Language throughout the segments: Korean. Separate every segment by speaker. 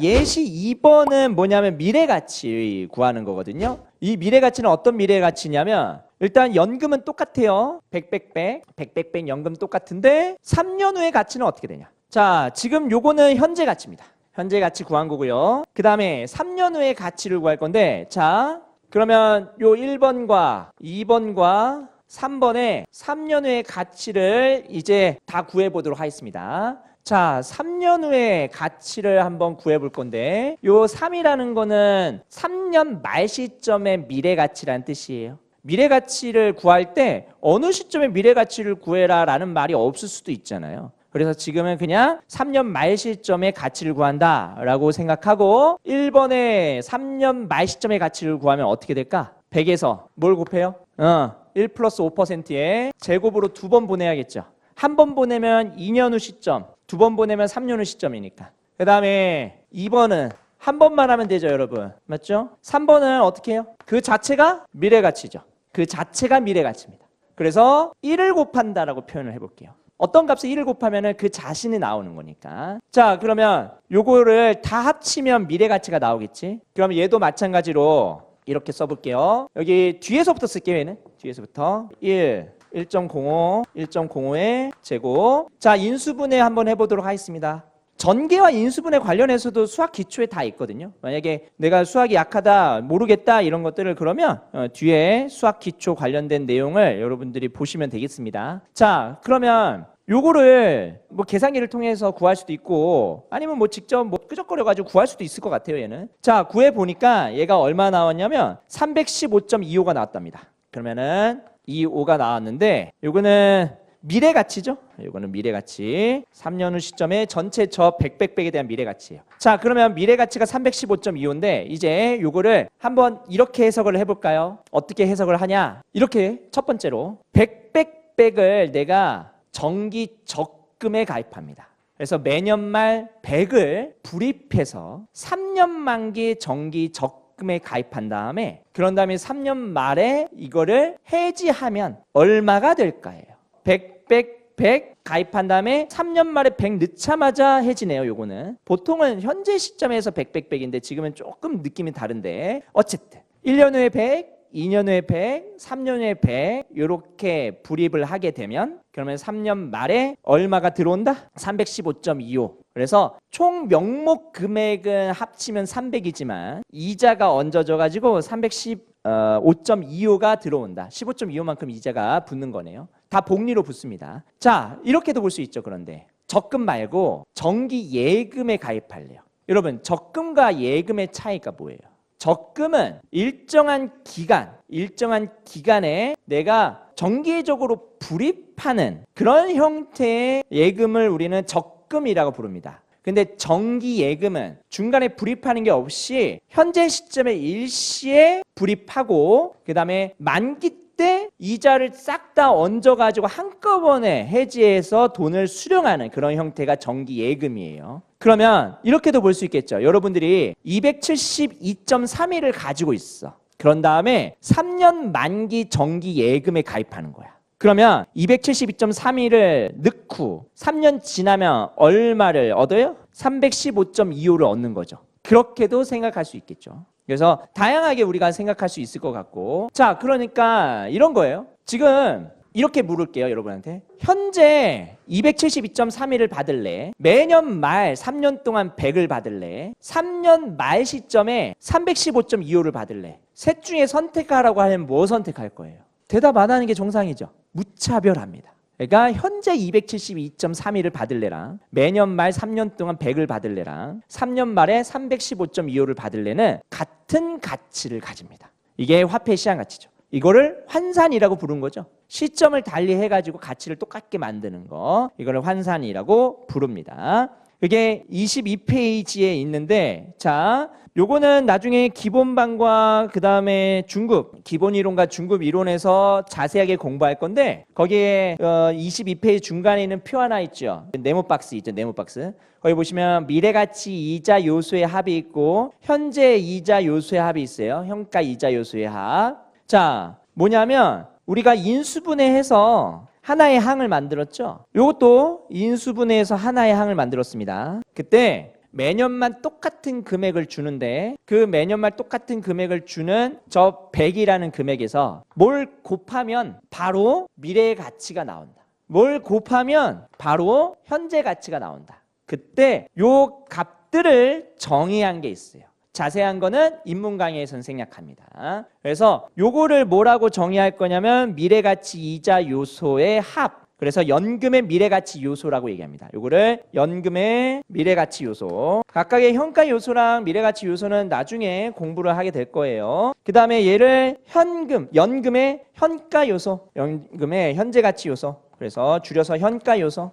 Speaker 1: 예시 2번은 뭐냐면 미래 가치 구하는 거거든요. 이 미래 가치는 어떤 미래 가치냐면 일단 연금은 똑같아요. 100, 100, 100, 100, 100, 100 연금 똑같은데 3년 후의 가치는 어떻게 되냐? 자, 지금 요거는 현재 가치입니다. 현재 가치 구한 거고요. 그 다음에 3년 후의 가치를 구할 건데, 자, 그러면 요 1번과 2번과 3번의 3년 후의 가치를 이제 다 구해 보도록 하겠습니다. 자, 3년 후의 가치를 한번 구해 볼 건데, 요 3이라는 거는 3년 말 시점의 미래 가치라는 뜻이에요. 미래 가치를 구할 때 어느 시점에 미래 가치를 구해라라는 말이 없을 수도 있잖아요. 그래서 지금은 그냥 3년 말 시점의 가치를 구한다라고 생각하고 1번에 3년 말 시점의 가치를 구하면 어떻게 될까? 100에서 뭘 곱해요? 어, 1 플러스 5%에 제곱으로 두 번 보내야겠죠. 한 번 보내면 2년 후 시점, 두 번 보내면 3년 후 시점이니까. 그 다음에 2번은 한 번만 하면 되죠, 여러분. 맞죠? 3번은 어떻게 해요? 그 자체가 미래 가치죠. 그 자체가 미래 가치입니다. 그래서 1을 곱한다라고 표현을 해볼게요. 어떤 값에 1을 곱하면 그 자신이 나오는 거니까. 자, 그러면 요거를 다 합치면 미래 가치가 나오겠지? 그럼 얘도 마찬가지로 이렇게 써볼게요. 여기 뒤에서부터 쓸게요, 얘는. 뒤에서부터. 1, 1.05, 1.05의 제곱. 자, 인수분해 한번 해보도록 하겠습니다. 전개와 인수분해 관련해서도 수학 기초에 다 있거든요. 만약에 내가 수학이 약하다, 모르겠다 이런 것들을 그러면 어, 뒤에 수학 기초 관련된 내용을 여러분들이 보시면 되겠습니다. 자, 그러면 요거를 뭐 계산기를 통해서 구할 수도 있고 아니면 뭐 직접 뭐 끄적거려 가지고 구할 수도 있을 것 같아요, 얘는. 자, 구해 보니까 얘가 얼마 나왔냐면 315.25가 나왔답니다. 그러면은 25가 나왔는데 요거는 미래 가치죠? 이거는 미래 가치. 3년 후 시점에 전체 저 100, 100, 100에 대한 미래 가치예요. 자, 그러면 미래 가치가 315.25인데 이제 요거를 한번 이렇게 해석을 해 볼까요? 어떻게 해석을 하냐? 이렇게 첫 번째로 100, 100, 100을 내가 정기 적금에 가입합니다. 그래서 매년 말 100을 불입해서 3년 만기 정기 적금 에 가입한 다음에 그런 다음에 3년 말에 이거를 해지하면 얼마가 될까요? 100, 100, 100 가입한 다음에 3년 말에 100 넣자마자 해지네요, 요거는. 보통은 현재 시점에서 100, 100, 100인데 지금은 조금 느낌이 다른데 어쨌든 1년 후에 100, 2년 후에 100, 3년 후에 100 이렇게 불입을 하게 되면 그러면 3년 말에 얼마가 들어온다? 315.25. 그래서 총 명목 금액은 합치면 300이지만 이자가 얹어져 가지고 315.25가 들어온다. 15.25만큼 이자가 붙는 거네요. 다 복리로 붙습니다. 자, 이렇게도 볼 수 있죠. 그런데 적금 말고 정기 예금에 가입할래요. 여러분, 적금과 예금의 차이가 뭐예요? 적금은 일정한 기간, 일정한 기간에 내가 정기적으로 불입하는 그런 형태의 예금을 우리는 적금이라고 부릅니다. 근데 정기 예금은 중간에 불입하는 게 없이 현재 시점에 일시에 불입하고 그다음에 만기 때 이자를 싹 다 얹어 가지고 한꺼번에 해지해서 돈을 수령하는 그런 형태가 정기 예금이에요. 그러면 이렇게도 볼 수 있겠죠. 여러분들이 272.31을 가지고 있어. 그런 다음에 3년 만기 정기 예금에 가입하는 거야. 그러면 272.31을 넣고 3년 지나면 얼마를 얻어요? 315.25를 얻는 거죠. 그렇게도 생각할 수 있겠죠. 그래서 다양하게 우리가 생각할 수 있을 것 같고. 자 그러니까 이런 거예요. 지금 이렇게 물을게요 여러분한테. 현재 272.31을 받을래? 매년 말 3년 동안 100을 받을래? 3년 말 시점에 315.25를 받을래? 셋 중에 선택하라고 하면 뭐 선택할 거예요? 대답 안 하는 게 정상이죠. 무차별합니다 그러니까 현재 272.31을 받을래랑 매년 말 3년 동안 100을 받을래랑 3년 말에 315.25를 받을래는 같은 가치를 가집니다. 이게 화폐 시장 가치죠. 이거를 환산이라고 부른 거죠. 시점을 달리 해가지고 가치를 똑같게 만드는 거. 이거를 환산이라고 부릅니다. 그게 22페이지에 있는데 자 요거는 나중에 기본반과 그 다음에 중급 기본 이론과 중급 이론에서 자세하게 공부할 건데 거기에 어, 22페이지 중간에 있는 표 하나 있죠 네모 박스 있죠 네모 박스 거기 보시면 미래 가치 이자 요소의 합이 있고 현재 이자 요소의 합이 있어요 현가 이자 요소의 합 자 뭐냐면 우리가 인수분해해서 하나의 항을 만들었죠. 이것도 인수분해해서 하나의 항을 만들었습니다. 그때 매년만 똑같은 금액을 주는데 그 매년만 똑같은 금액을 주는 저 100이라는 금액에서 뭘 곱하면 바로 미래의 가치가 나온다. 뭘 곱하면 바로 현재 가치가 나온다. 그때 요 값들을 정의한 게 있어요. 자세한 거는 인문 강의에서는 생략합니다. 그래서 요거를 뭐라고 정의할 거냐면 미래 가치 이자 요소의 합. 그래서 연금의 미래가치 요소라고 얘기합니다. 요거를 연금의 미래가치 요소. 각각의 현가 요소랑 미래가치 요소는 나중에 공부를 하게 될 거예요. 그 다음에 얘를 현금, 연금의 현가 요소, 연금의 현재 가치 요소. 그래서 줄여서 현가 요소.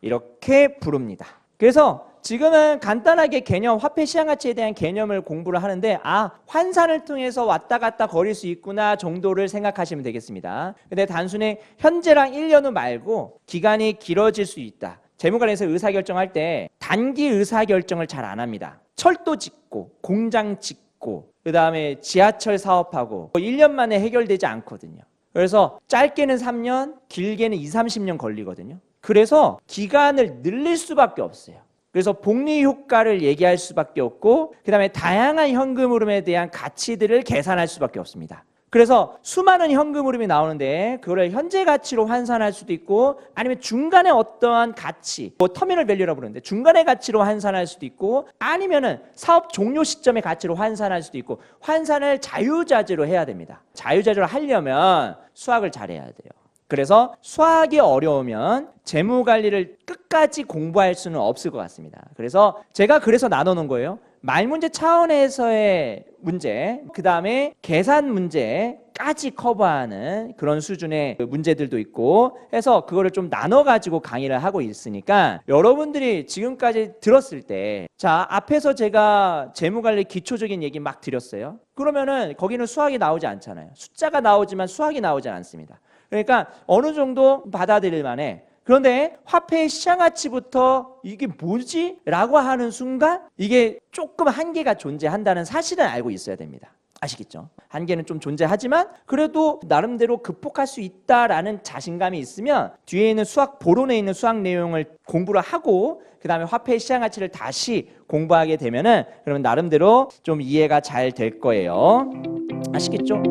Speaker 1: 이렇게 부릅니다. 그래서 지금은 간단하게 개념 화폐 시장 가치에 대한 개념을 공부를 하는데 아 환산을 통해서 왔다 갔다 거릴 수 있구나 정도를 생각하시면 되겠습니다. 근데 단순히 현재랑 1년 후 말고 기간이 길어질 수 있다. 재무관에서 의사결정할 때 단기 의사결정을 잘 안 합니다. 철도 짓고 공장 짓고 그다음에 지하철 사업하고 1년 만에 해결되지 않거든요. 그래서 짧게는 3년, 길게는 2, 30년 걸리거든요. 그래서 기간을 늘릴 수밖에 없어요. 그래서 복리 효과를 얘기할 수밖에 없고 그다음에 다양한 현금 흐름에 대한 가치들을 계산할 수밖에 없습니다. 그래서 수많은 현금 흐름이 나오는데 그거를 현재 가치로 환산할 수도 있고 아니면 중간에 어떠한 가치, 뭐 터미널 밸류라고 부르는데 중간의 가치로 환산할 수도 있고 아니면은 사업 종료 시점의 가치로 환산할 수도 있고 환산을 자유자재로 해야 됩니다. 자유자재로 하려면 수학을 잘해야 돼요. 그래서 수학이 어려우면 재무 관리를 끝까지 공부할 수는 없을 것 같습니다. 그래서 제가 그래서 나눠 놓은 거예요. 말 문제 차원에서의 문제, 그 다음에 계산 문제까지 커버하는 그런 수준의 문제들도 있고 해서 그거를 좀 나눠 가지고 강의를 하고 있으니까 여러분들이 지금까지 들었을 때 자, 앞에서 제가 재무 관리 기초적인 얘기 막 드렸어요. 그러면은 거기는 수학이 나오지 않잖아요. 숫자가 나오지만 수학이 나오지 않습니다. 그러니까 어느 정도 받아들일 만해. 그런데 화폐의 시장 가치부터 이게 뭐지? 라고 하는 순간 이게 조금 한계가 존재한다는 사실은 알고 있어야 됩니다. 아시겠죠? 한계는 좀 존재하지만 그래도 나름대로 극복할 수 있다라는 자신감이 있으면 뒤에 있는 수학 보론에 있는 수학 내용을 공부를 하고 그 다음에 화폐의 시장 가치를 다시 공부하게 되면은 그러면 나름대로 좀 이해가 잘 될 거예요. 아시겠죠?